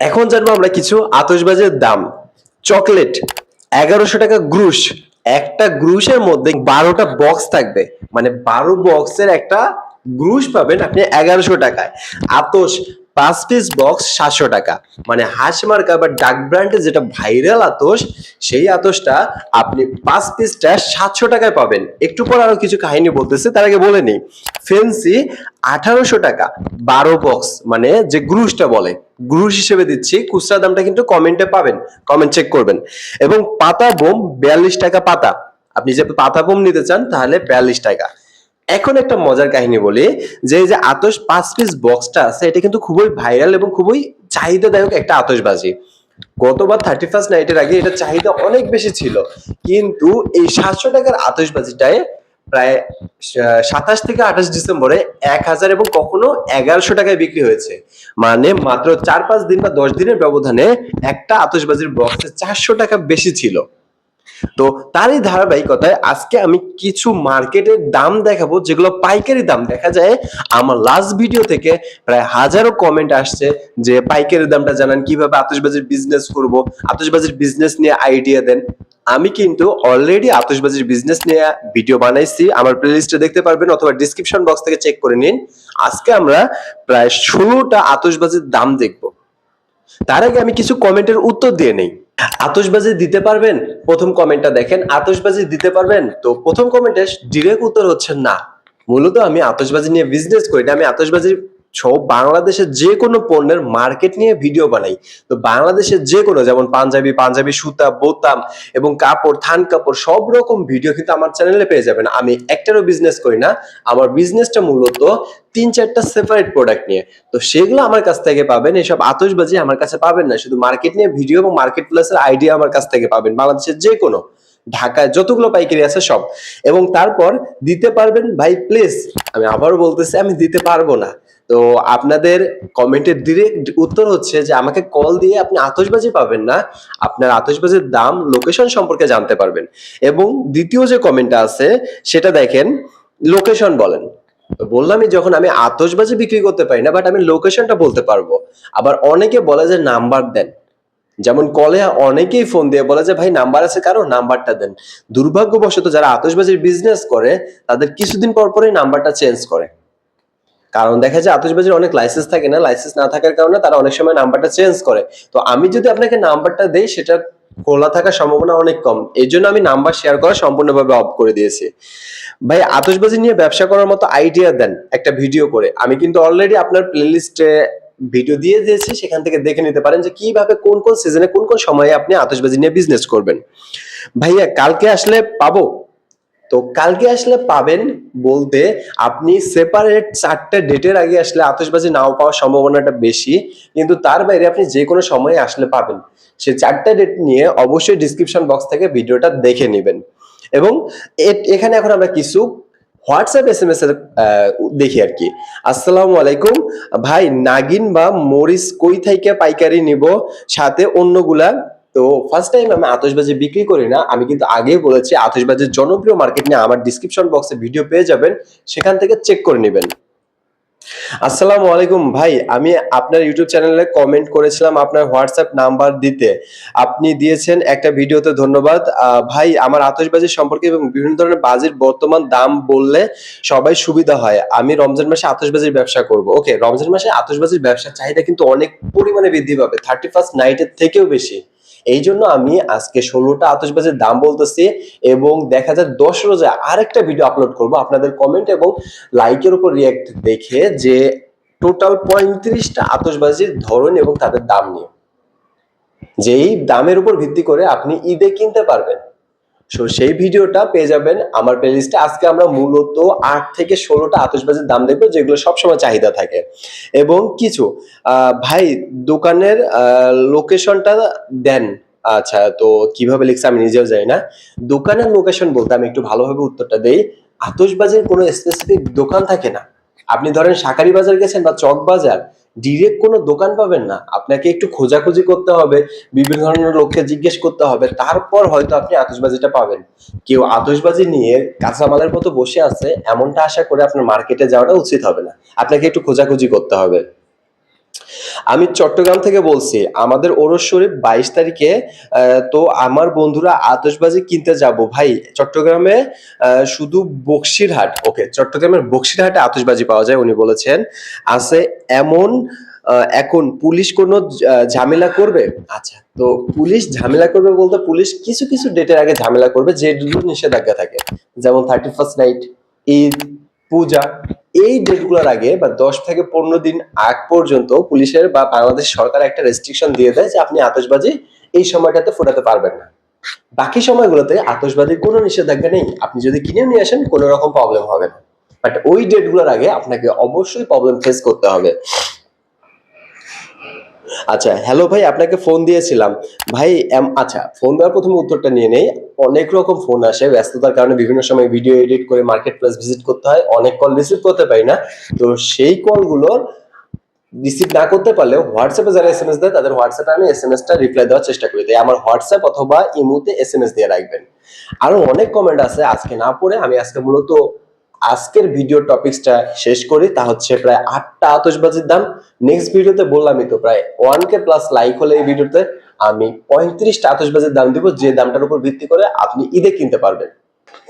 এখন জানব আমরা কিছু আতশবাজের দাম। চকলেট, এগারোশো টাকা গ্রুশ। একটা গ্রুশের মধ্যে বারোটা বক্স থাকবে। মানে বারো বক্সের একটা গ্রুশ পাবেন আপনি এগারোশো টাকায়। আতস পাঁচ পিস বক্স সাতশো টাকা। মানে হাঁস মার্কা বা ডাক ব্র্যান্ডের যেটা ভাইরাল আতস, সেই আতসটা আপনি পাঁচ পিসটা সাতশো টাকায় পাবেন। একটু পর আরও কিছু কাহিনী বলতেছে, তার আগে বলে নিই। ফেন্সি আঠারোশো টাকা, বারো বক্স মানে যে গ্রুশটা বলে, গ্রুশ হিসেবে দিচ্ছি। খুচরা দামটা কিন্তু কমেন্টে পাবেন কমেন্ট চেক করবেন। এবং পাতা বোম বিয়াল্লিশ টাকা পাতা। আপনি যে পাতা বোম নিতে চান, তাহলে বিয়াল্লিশ টাকা। এখন একটা মজার কাহিনী বলি, যে যে আতস পাঁচ পিস বক্সটা আছে, এটা কিন্তু খুবই ভাইরাল এবং খুবই চাহিদাদায়ক একটা আতশবাজি। গতবার থার্টি ফার্স্ট নাইটের আগে এটা চাহিদা অনেক বেশি ছিল। কিন্তু এই সাতশো টাকার আতশবাজিটায় প্রায় সাতাশ থেকে আঠাশ ডিসেম্বরে এক হাজার এবং কখনো এগারোশো টাকায় বিক্রি হয়েছে। মানে মাত্র চার পাঁচ দিন বা দশ দিনের ব্যবধানে একটা আতশবাজির বক্সে চারশো টাকা বেশি ছিল। তো তারই ধারাবাহিকতায় আজকে আমি কিছু মার্কেটের দাম দেখাবো, যেগুলো পাইকারি দাম দেখা যায়। আমার লাস্ট ভিডিও থেকে প্রায় হাজারো কমেন্ট আসছে যে পাইকারি দামটা জানান, কীভাবে আতশবাজির বিজনেস করব, আতশবাজির বিজনেস নিয়ে আইডিয়া দেন। আমি কিন্তু অলরেডি আতশবাজির বিজনেস নিয়ে ভিডিও বানাইছি, আমার প্লেলিস্টে দেখতে পারবেন, অথবা ডিসক্রিপশন বক্স থেকে চেক করে নিন। আজকে আমরা প্রায় ষোলোটা আতশবাজির দাম দেখব। তার আগে আমি কিছু কমেন্টের উত্তর দিয়ে নেই। আতশবাজি দিতে পারবেন? প্রথম কমেন্টটা দেখেন। আতশবাজি দিতে পারবেন? তো প্রথম কমেন্টে ডিরেক্ট উত্তর হচ্ছে না। মূলত আমি আতশবাজি নিয়ে বিজনেস করি না, আমি আতশবাজির বাংলাদেশের যে কোনো পণ্যের মার্কেট নিয়ে ভিডিও বানাই। তো বাংলাদেশের যে কোনো যেমন পাঞ্জাবি পাঞ্জাবি সুতা, বোতাম এবং কাপড়, থান কাপড়, সব রকম ভিডিও কিন্তু আমার চ্যানেলে পেয়ে যাবেন। আমি একটারও বিজনেস করি না, আমার বিজনেসটা মূলত তিন চারটা সেপারেট প্রোডাক্ট নিয়ে। তো সেগুলো আমার কাছ থেকে পাবেন, এসব আতশবাজি আমার কাছে পাবেন না, শুধু মার্কেট নিয়ে ভিডিও এবং মার্কেট প্লাসের আইডিয়া আমার কাছ থেকে পাবেন। বাংলাদেশের যে কোনো ঢাকায় যতগুলো পাইকারি আছে সব। এবং তারপর দিতে পারবেন ভাই প্লিজ আমি আবারও বলতেছি, আমি দিতে পারব না। তো আপনাদের কমেন্টের ডিরেক্ট উত্তর হচ্ছে যে, আমাকে কল দিয়ে আপনি আতশবাজি পাবেন না। আপনার আতশবাজির দাম লোকেশন সম্পর্কে জানতে পারবেন। এবং দ্বিতীয় যে কমেন্টটা আছে, সেটা দেখেন লোকেশন বলেন। বললামই যখন আমি আতশবাজি বিক্রি করতে পারি না বাট আমি লোকেশনটা বলতে পারব। আবার অনেকে বলে যে, নাম্বার দেন। যেমন কলে অনেকেই ফোন দিয়ে বলে যে, ভাই নাম্বার আছে কারও? নাম্বারটা দেন। দুর্ভাগ্যবশত যারা আতশবাজির বিজনেস করে, তাদের কিছুদিন পর পরই নাম্বারটা চেঞ্জ করে। কারণ দেখা যায় আতশবাজির অনেক লাইসেন্স থাকে না। লাইসেন্স না থাকার কারণে তারা অনেক সময় নাম্বারটা চেঞ্জ করে। তো আমি যদি আপনাকে নাম্বারটা দেই, সেটা খোলা থাকার সম্ভাবনা অনেক কম। এই জন্য আমি নাম্বার শেয়ার করা সম্পূর্ণভাবে অফ করে দিয়েছি। ভাই, আতশবাজি নিয়ে ব্যবসা করার মতো আইডিয়া দেন একটা ভিডিও করে। আমি কিন্তু অলরেডি আপনার প্লেলিস্টে ভিডিও দিয়ে দিয়েছি, সেখান থেকে দেখে নিতে পারেন যে কীভাবে কোন কোন সিজনে কোন কোন সময়ে আপনি আতশবাজি নিয়ে বিজনেস করবেন। ভাইয়া, কালকে আসলে পাবো? তো কালকে আসলে পাবেন বলতে আপনি সেপারেট চারটে ডেটের আগে আসলে আতশবাজি নাও পাওয়ার সম্ভাবনাটা বেশি, কিন্তু তার বাইরে আপনি যে কোনো সময়ে আসলে পাবেন। সে চারটে ডেট নিয়ে অবশ্যই ডিসক্রিপশন বক্স থেকে ভিডিওটা দেখে নেবেন। এবং এখানে এখন আমরা কিছু হোয়াটসঅ্যাপ এস এম এস এর দেখি আর কি। আসসালামু আলাইকুম। ভাই, নাগিন বা মরিচ কই থেকে পাইকারি নিব? সাথে অন্যগুলা। তো ফার্স্ট টাইম আমি আতশবাজি বিক্রি করি না, আমি কিন্তু আগে বলেছি আতশবাজির জনপ্রিয় মার্কেট নিয়ে আমার ডিসক্রিপশন বক্সে ভিডিও পেয়ে যাবেন, সেখান থেকে চেক করে নেবেন। আসসালামু আলাইকুম। ভাই, আমি আপনার ইউটিউব চ্যানেলে কমেন্ট করেছিলাম আপনার হোয়াটসঅ্যাপ নাম্বার দিতে। আপনি দিয়েছেন একটা ভিডিওতে ধন্যবাদ। ভাই, আমার আতশবাজি সম্পর্কে এবং বিভিন্ন ধরনের বাজির বর্তমান দাম বললে সবাই সুবিধা হয়। আমি রমজান মাসে আতশবাজির ব্যবসা করব। ওকে রমজান মাসে আতশবাজির ব্যবসার চাহিদা কিন্তু অনেক পরিমাণে বৃদ্ধি পাবে। থার্টি ফার্স্ট নাইটের থেকেও বেশি। এই জন্য আমি আজকে ষোলোটা আতশবাজির দাম বলতেছি এবং দেখা যায় দশ রোজা আরেকটা ভিডিও আপলোড করব। আপনাদের কমেন্ট এবং লাইকের উপর রিয়াক্ট দেখে যে টোটাল পঁয়ত্রিশটা আতশবাজির ধরন এবং তাদের দাম নিয়ে। যেই দামের উপর ভিত্তি করে আপনি ঈদে কিনতে পারবেন। সো সেই ভিডিওটা পেয়ে যাবেন আমার প্লেলিস্টে আজকে আমরা মূলত আট থেকে ষোলোটা আতশবাজির দাম দেখব, যেগুলো সবসময় চাহিদা থাকে। এবং কিছু ভাই, দোকানের লোকেশনটা দেন। আচ্ছা তো কীভাবে লিখছে আমি নিজেও জানি না। দোকানের লোকেশন বলতে আমি একটু ভালোভাবে উত্তরটা দেই। আতশবাজির কোনো স্পেসিফিক দোকান থাকে না। আপনি ধরেন শাকারি বাজার গেছেন বা চক বাজার ডিরেক্ট কোনো দোকান পাবেন না। আপনাকে একটু খোঁজাখুঁজি করতে হবে, বিভিন্ন ধরনের লোককে জিজ্ঞেস করতে হবে, তারপর হয়তো আপনি আতশবাজিটা পাবেন। কেউ আতশবাজি নিয়ে কাঁচামালের মতো বসে আছে, এমনটা আশা করে আপনার মার্কেটে যাওয়াটা উচিত হবে না। আপনাকে একটু খোঁজাখুঁজি করতে হবে। আমি চট্টগ্রাম থেকে বলছি, আমাদের ওরস শরীফ বাইশ তারিখে তো আমার বন্ধুরা আতশবাজি কিনতে যাব। ভাই, চট্টগ্রামে শুধু বক্সিরহাট, ওকে, চট্টগ্রামের বক্সিরহাটে আতশবাজি পাওয়া যায়, উনি বলেছেন। আছে এমন এখন পুলিশ কোনো ঝামেলা করবে? আচ্ছা তো পুলিশ ঝামেলা করবে বলতে পুলিশ কিছু কিছু ডেটের আগে ঝামেলা করবে যেগুলো নিষেধাজ্ঞা থাকে। যেমন thirty first night Eid, Puja এই ডেটগুলোর আগে বা দশ থেকে পনেরো দিন আগ পর্যন্ত পুলিশের বা বাংলাদেশ সরকার একটা রেস্ট্রিকশন দিয়ে দেয় যে আপনি আতশবাজি এই সময়টাতে ফোটাতে পারবেন না। বাকি সময়গুলোতে আতসবাজির কোনো নিষেধাজ্ঞা নেই। আপনি যদি কিনে নিয়ে আসেন, কোনো রকম প্রবলেম হবে না। বাট ওই ডেটগুলোর আগে আপনাকে অবশ্যই প্রবলেম ফেস করতে হবে। আচ্ছা হ্যালো ভাই, আপনাকে ফোন দিয়েছিলাম। ভাই আচ্ছা ফোন দেওয়ার প্রথমে উত্তরটা নিয়ে নেই। অনেক রকম ফোন আসে, ব্যস্ততার কারণে বিভিন্ন সময় ভিডিও এডিট করে মার্কেট প্লেস ভিজিট করতে হয়। অনেক কল রিসিভ করতে পারি না। তো সেই কলগুলোর রিসিভ না করতে পারলেও হোয়াটসঅ্যাপে যারা এস এম এস দেয়, তাদের হোয়াটসঅ্যাপে আমি এস এম এসটা রিপ্লাই দেওয়ার চেষ্টা করি। তাই আমার হোয়াটসঅ্যাপ অথবা ইমুতে এস এম এস দিয়ে রাখবেন। আরও অনেক কমেন্ট আছে আজকে না পড়ে আমি আজকে মূলত আজকের ভিডিও টপিকসটা শেষ করি, তা হচ্ছে প্রায় আটটা আতশবাজির দাম। নেক্সট ভিডিওতে বললামই তো, প্রায় ওয়ান কে প্লাস লাইক হলে এই ভিডিওতে আমি পঁয়ত্রিশটা আতশবাজির দাম দিব, যে দামটার উপর ভিত্তি করে আপনি ঈদে কিনতে পারবেন।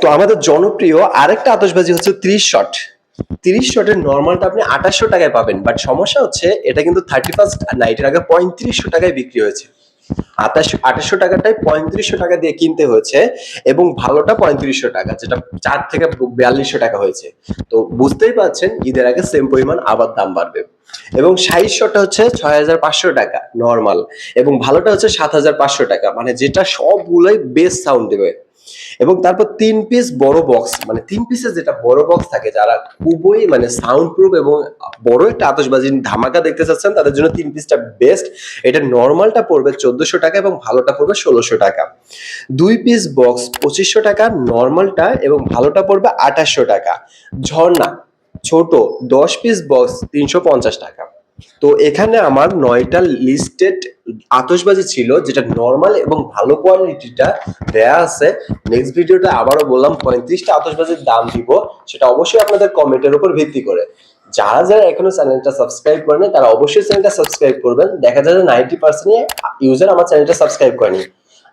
তো আমাদের জনপ্রিয় আরেকটা আতশবাজি হচ্ছে ত্রিশ শট তিরিশ শটের নর্মালটা আপনি আঠাশশো টাকায় পাবেন বাট সমস্যা হচ্ছে এটা কিন্তু থার্টি ফার্স্ট নাইটের আগে পঁয়ত্রিশশো টাকায় বিক্রি হয়েছে। আঠাশ আঠাশশো টাকাটাই পঁয়ত্রিশশো টাকা দিয়ে কিনতে হয়েছে এবং ভালোটা পঁয়ত্রিশশো টাকা, যেটা চার থেকে বিয়াল্লিশশো টাকা হয়েছে। তো বুঝতেই পারছেন, ঈদের আগে সেম পরিমাণ আবার দাম বাড়বে। এবং সাইজশোটা হচ্ছে ছয় হাজার পাঁচশো টাকা নর্মাল এবং ভালোটা হচ্ছে সাত হাজার পাঁচশো টাকা মানে যেটা সবগুলোই বেস্ট সাউন্ড দেবে। এবং তারপর তিন পিস বড় বক্স মানে তিন পিসের যেটা বড় বক্স থাকে, যারা খুবই মানে সাউন্ড প্রুফ এবং বড় একটা আতশবাজি ধামাকা দেখতে চাচ্ছেন, তাদের জন্য তিন পিসটা বেস্ট এটা নর্মালটা পড়বে চোদ্দশো টাকা এবং ভালোটা পড়বে ষোলোশো টাকা। দুই পিস বক্স পঁচিশশো টাকা নর্মালটা এবং ভালোটা পড়বে আঠাশশো টাকা। ঝর্ণা, ছোট, দশ পিস বক্স তিনশো পঞ্চাশ টাকা। তো এখানে আমার নয়টা লিস্টেড আতশবাজি ছিল, যেটা নর্মাল এবং ভালো কোয়ালিটিটা দেয়া আছে। নেক্সট ভিডিওটা আবারও বললাম, পঁয়ত্রিশটা আতশবাজির দাম দিব, সেটা অবশ্যই আপনাদের কমেন্টের উপর ভিত্তি করে। যারা যারা এখনও চ্যানেলটা সাবস্ক্রাইব করেনি তারা অবশ্যই চ্যানেলটা সাবস্ক্রাইব করবেন। দেখা যায় যে নাইনটি পার্সেন্ট ইউজার আমার চ্যানেলটা সাবস্ক্রাইব করেনি।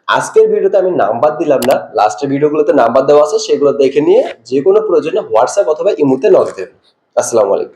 আজকের ভিডিওতে আমি নাম্বার দিলাম না লাস্টের ভিডিওগুলোতে নাম্বার দেওয়া আছে, সেগুলো দেখে নিয়ে যে কোনো প্রয়োজনে হোয়াটসঅ্যাপ অথবা ইমুতে নক দেবেন। আসসালামু আলাইকুম।